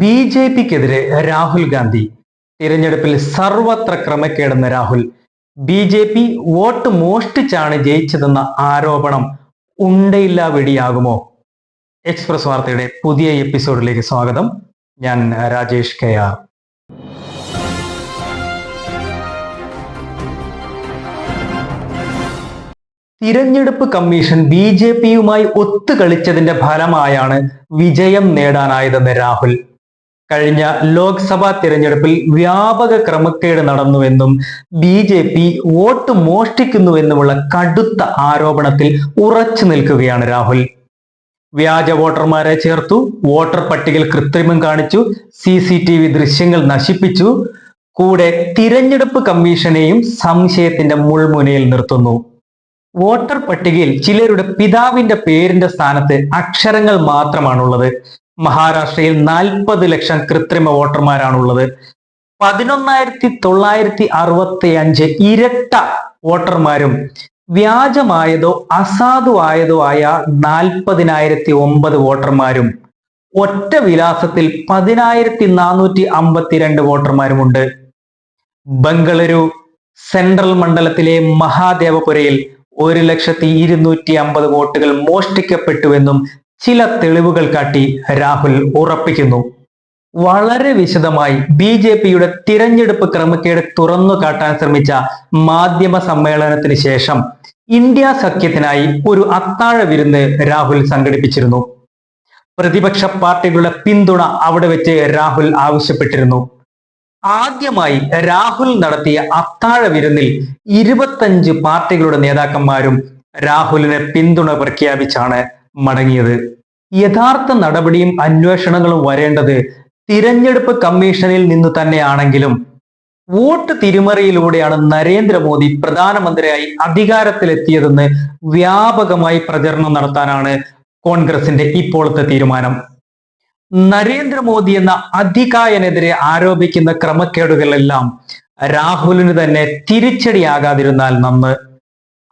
B J പിക്കെതിരെ രാഹുൽ ഗാന്ധി. തിരഞ്ഞെടുപ്പിൽ സർവത്ര ക്രമക്കേടുന്ന Rahul. B J P vote മോഷ്ടിച്ചാണ് ജയിച്ചതെന്ന ആരോപണം ഉണ്ടയില്ല വെടിയാകുമോ? എക്സ്പ്രസ് വാർത്തയുടെ പുതിയ എപ്പിസോഡിലേക്ക് സ്വാഗതം. ഞാൻ രാജേഷ് കെ ആർ. തിരഞ്ഞെടുപ്പ് കമ്മീഷൻ ബി ജെ പിയുമായി ഒത്തുകളിച്ചതിന്റെ ഫലമായാണ് വിജയം നേടാനായതെന്ന് രാഹുൽ. കഴിഞ്ഞ ലോക്സഭാ തിരഞ്ഞെടുപ്പിൽ വ്യാപക ക്രമക്കേട് നടന്നുവെന്നും ബി ജെ പി വോട്ട് മോഷ്ടിക്കുന്നുവെന്നുമുള്ള കടുത്ത ആരോപണത്തിൽ ഉറച്ചു നിൽക്കുകയാണ് രാഹുൽ. വ്യാജ വോട്ടർമാരെ ചേർത്തു വോട്ടർ പട്ടികയിൽ കൃത്രിമം കാണിച്ചു സി സി ടി വി ദൃശ്യങ്ങൾ നശിപ്പിച്ചു കൂടെ തിരഞ്ഞെടുപ്പ് കമ്മീഷനെയും സംശയത്തിന്റെ മുൾമുനയിൽ നിർത്തുന്നു. വോട്ടർ പട്ടികയിൽ ചിലരുടെ പിതാവിന്റെ പേരിന്റെ സ്ഥാനത്ത് അക്ഷരങ്ങൾ മാത്രമാണുള്ളത്. മഹാരാഷ്ട്രയിൽ നാൽപ്പത് ലക്ഷം കൃത്രിമ വോട്ടർമാരാണുള്ളത്. പതിനൊന്നായിരത്തി തൊള്ളായിരത്തി അറുപത്തി അഞ്ച് ഇരട്ട വോട്ടർമാരും വ്യാജമായതോ അസാധുവായതോ ആയ നാൽപ്പതിനായിരത്തി ഒമ്പത് വോട്ടർമാരും ഒറ്റ വിലാസത്തിൽ പതിനായിരത്തി നാനൂറ്റി അമ്പത്തിരണ്ട് വോട്ടർമാരുമുണ്ട്. ബംഗളൂരു സെൻട്രൽ മണ്ഡലത്തിലെ മഹാദേവപുരയിൽ ഒരു ലക്ഷത്തി ഇരുന്നൂറ്റി അമ്പത് വോട്ടുകൾ മോഷ്ടിക്കപ്പെട്ടുവെന്നും ചില തെളിവുകൾ കാട്ടി രാഹുൽ ഉറപ്പിക്കുന്നു. വളരെ വിശദമായി ബി ജെ പിയുടെ തിരഞ്ഞെടുപ്പ് ക്രമക്കേട് തുറന്നു കാട്ടാൻ ശ്രമിച്ച മാധ്യമ സമ്മേളനത്തിന് ശേഷം ഇന്ത്യ സഖ്യത്തിനായി ഒരു അത്താഴ വിരുന്ന് രാഹുൽ സംഘടിപ്പിച്ചിരുന്നു. പ്രതിപക്ഷ പാർട്ടികളുടെ പിന്തുണ അവിടെ വെച്ച് രാഹുൽ ആവശ്യപ്പെട്ടിരുന്നു. ആദ്യമായി രാഹുൽ നടത്തിയ അത്താഴ വിരുന്നിൽ ഇരുപത്തഞ്ച് പാർട്ടികളുടെ നേതാക്കന്മാരും രാഹുലിനെ പിന്തുണ പ്രഖ്യാപിച്ചാണ്. മടങ്ങിയത്. യഥാർത്ഥ നടപടിയും അന്വേഷണങ്ങളും വരേണ്ടത് തിരഞ്ഞെടുപ്പ് കമ്മീഷനിൽ നിന്ന് തന്നെയാണെങ്കിലും വോട്ട് തിരിമറിയിലൂടെയാണ് നരേന്ദ്രമോദി പ്രധാനമന്ത്രിയായി അധികാരത്തിലെത്തിയതെന്ന് വ്യാപകമായി പ്രചരണം നടത്താനാണ് കോൺഗ്രസിന്റെ ഇപ്പോഴത്തെ തീരുമാനം. നരേന്ദ്രമോദി എന്ന അധികായനെതിരെ ആരോപിക്കുന്ന ക്രമക്കേടുകളെല്ലാം രാഹുലിന് തന്നെ തിരിച്ചടിയാകാതിരുന്നാൽ നന്ന്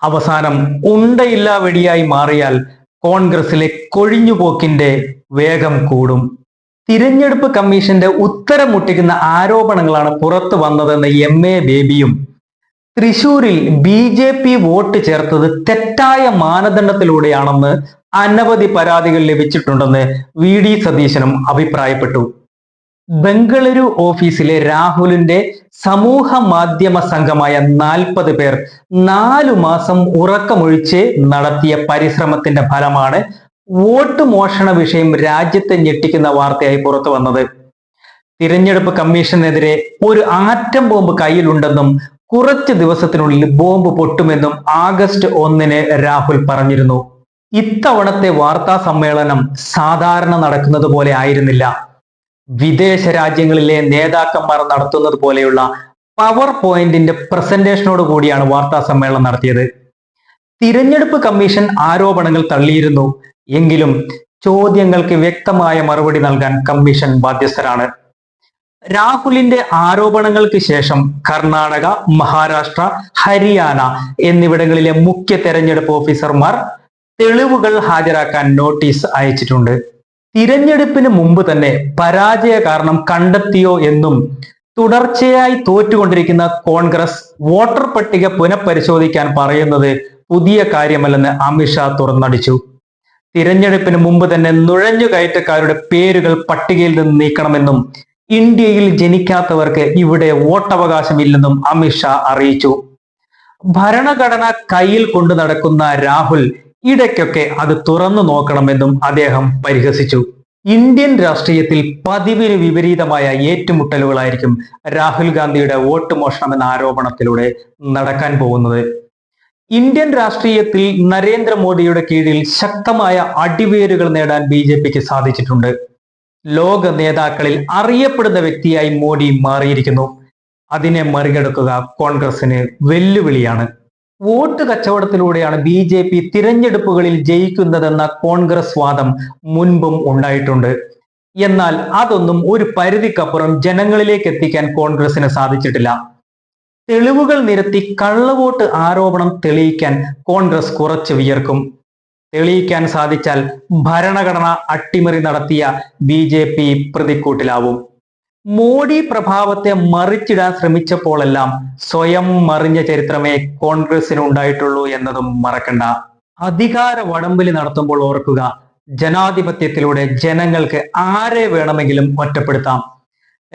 അവസാനം ഉണ്ടയില്ല വെടിയായി മാറിയാൽ കോൺഗ്രസിലെ കൊഴിഞ്ഞുപോക്കിന്റെ വേഗം കൂടും. തിരഞ്ഞെടുപ്പ് കമ്മീഷന്റെ ഉത്തരം മുട്ടിക്കുന്ന ആരോപണങ്ങളാണ് പുറത്തു വന്നതെന്ന് എം എ ബേബിയും തൃശൂരിൽ ബി. ജെ. പി വോട്ട് ചേർത്തത് തെറ്റായ മാനദണ്ഡത്തിലൂടെയാണെന്ന് അനവധി പരാതികൾ ലഭിച്ചിട്ടുണ്ടെന്ന് വി. ഡി. സതീശനും അഭിപ്രായപ്പെട്ടു. ബംഗളൂരു ഓഫീസിലെ രാഹുലിന്റെ സമൂഹ മാധ്യമ സംഘമായ നാൽപ്പത് പേർ നാലു മാസം ഉറക്കമൊഴിച്ച് നടത്തിയ പരിശ്രമത്തിന്റെ ഫലമാണ് വോട്ട് മോഷണ വിഷയം രാജ്യത്തെ ഞെട്ടിക്കുന്ന വാർത്തയായി പുറത്തു വന്നത്. തിരഞ്ഞെടുപ്പ് കമ്മീഷനെതിരെ ഒരു ആറ്റം ബോംബ് കയ്യിലുണ്ടെന്നും കുറച്ച് ദിവസത്തിനുള്ളിൽ ബോംബ് പൊട്ടുമെന്നും ആഗസ്റ്റ് ഒന്നിന് രാഹുൽ പറഞ്ഞിരുന്നു. ഇത്തവണത്തെ വാർത്താ സമ്മേളനം സാധാരണ നടക്കുന്നത് പോലെ ആയിരുന്നില്ല. വിദേശ രാജ്യങ്ങളിലെ നേതാക്കന്മാർ നടത്തുന്നത് പോലെയുള്ള പവർ പോയിന്റിന്റെ പ്രസന്റേഷനോട് കൂടിയാണ് വാർത്താ സമ്മേളനം നടത്തിയത്. തിരഞ്ഞെടുപ്പ് കമ്മീഷൻ ആരോപണങ്ങൾ തള്ളിയിരുന്നു. എങ്കിലും ചോദ്യങ്ങൾക്ക് വ്യക്തമായ മറുപടി നൽകാൻ കമ്മീഷൻ ബാധ്യസ്ഥരാണ്. രാഹുലിന്റെ ആരോപണങ്ങൾക്ക് ശേഷം കർണാടക മഹാരാഷ്ട്ര ഹരിയാന എന്നിവിടങ്ങളിലെ മുഖ്യ തെരഞ്ഞെടുപ്പ് ഓഫീസർമാർ തെളിവുകൾ ഹാജരാക്കാൻ നോട്ടീസ് അയച്ചിട്ടുണ്ട്. തിരഞ്ഞെടുപ്പിന് മുമ്പ് തന്നെ പരാജയ കാരണം കണ്ടെത്തിയോ എന്നും തുടർച്ചയായി തോറ്റുകൊണ്ടിരിക്കുന്ന കോൺഗ്രസ് വോട്ടർ പട്ടിക പുനഃപരിശോധിക്കാൻ പറയുന്നത് പുതിയ കാര്യമല്ലെന്ന് അമിത്ഷാ തുറന്നടിച്ചു. തിരഞ്ഞെടുപ്പിന് മുമ്പ് തന്നെ നുഴഞ്ഞുകയറ്റക്കാരുടെ പേരുകൾ പട്ടികയിൽ നിന്ന് നീക്കണമെന്നും ഇന്ത്യയിൽ ജനിക്കാത്തവർക്ക് ഇവിടെ വോട്ടവകാശമില്ലെന്നും അമിത്ഷാ അറിയിച്ചു. ഭരണഘടന കയ്യിൽ കൊണ്ടു നടക്കുന്ന രാഹുൽ ഇടയ്ക്കൊക്കെ അത് തുറന്നു നോക്കണമെന്നും അദ്ദേഹം പരിഹസിച്ചു. ഇന്ത്യൻ രാഷ്ട്രീയത്തിൽ പതിവിന് വിപരീതമായ ഏറ്റുമുട്ടലുകളായിരിക്കും രാഹുൽ ഗാന്ധിയുടെ വോട്ട് മോഷണം എന്ന ആരോപണത്തിലൂടെ നടക്കാൻ പോകുന്നത്. ഇന്ത്യൻ രാഷ്ട്രീയത്തിൽ നരേന്ദ്രമോദിയുടെ കീഴിൽ ശക്തമായ അടിവേരുകൾ നേടാൻ ബി ജെ പിക്ക് സാധിച്ചിട്ടുണ്ട്. ലോക നേതാക്കളിൽ അറിയപ്പെടുന്ന വ്യക്തിയായി മോഡി മാറിയിരിക്കുന്നു. അതിനെ മറികടക്കുക കോൺഗ്രസിന് വെല്ലുവിളിയാണ്. വോട്ട് കച്ചവടത്തിലൂടെയാണ് ബി ജെ പി തിരഞ്ഞെടുപ്പുകളിൽ ജയിക്കുന്നതെന്ന കോൺഗ്രസ് വാദം മുൻപും ഉണ്ടായിട്ടുണ്ട്. എന്നാൽ അതൊന്നും ഒരു പരിധിക്കപ്പുറം ജനങ്ങളിലേക്ക് എത്തിക്കാൻ കോൺഗ്രസിന് സാധിച്ചിട്ടില്ല. തെളിവുകൾ നിരത്തി കള്ളവോട്ട് ആരോപണം തെളിയിക്കാൻ കോൺഗ്രസ് കുറച്ച് വിയർക്കും. തെളിയിക്കാൻ സാധിച്ചാൽ ഭരണഘടന അട്ടിമറി നടത്തിയ ബി ജെ പി പ്രതിക്കൂട്ടിലാവും. മോഡി പ്രഭാവത്തെ മറിച്ചിടാൻ ശ്രമിച്ചപ്പോഴെല്ലാം സ്വയം മറിഞ്ഞ ചരിത്രമേ കോൺഗ്രസിന് ഉണ്ടായിട്ടുള്ളൂ എന്നതും മറക്കണ്ട. അധികാര വടംവലി നടത്തുമ്പോൾ ഓർക്കുക ജനാധിപത്യത്തിലൂടെ ജനങ്ങൾക്ക് ആരെ വേണമെങ്കിലും ഒറ്റപ്പെടുത്താം.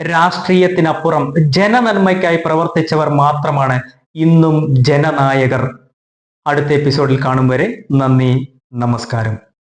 രാഷ്ട്രീയത്തിനപ്പുറം ജനനന്മയ്ക്കായി പ്രവർത്തിച്ചവർ മാത്രമാണ് ഇന്നും ജനനായകർ. അടുത്ത എപ്പിസോഡിൽ കാണും വരെ നന്ദി നമസ്കാരം.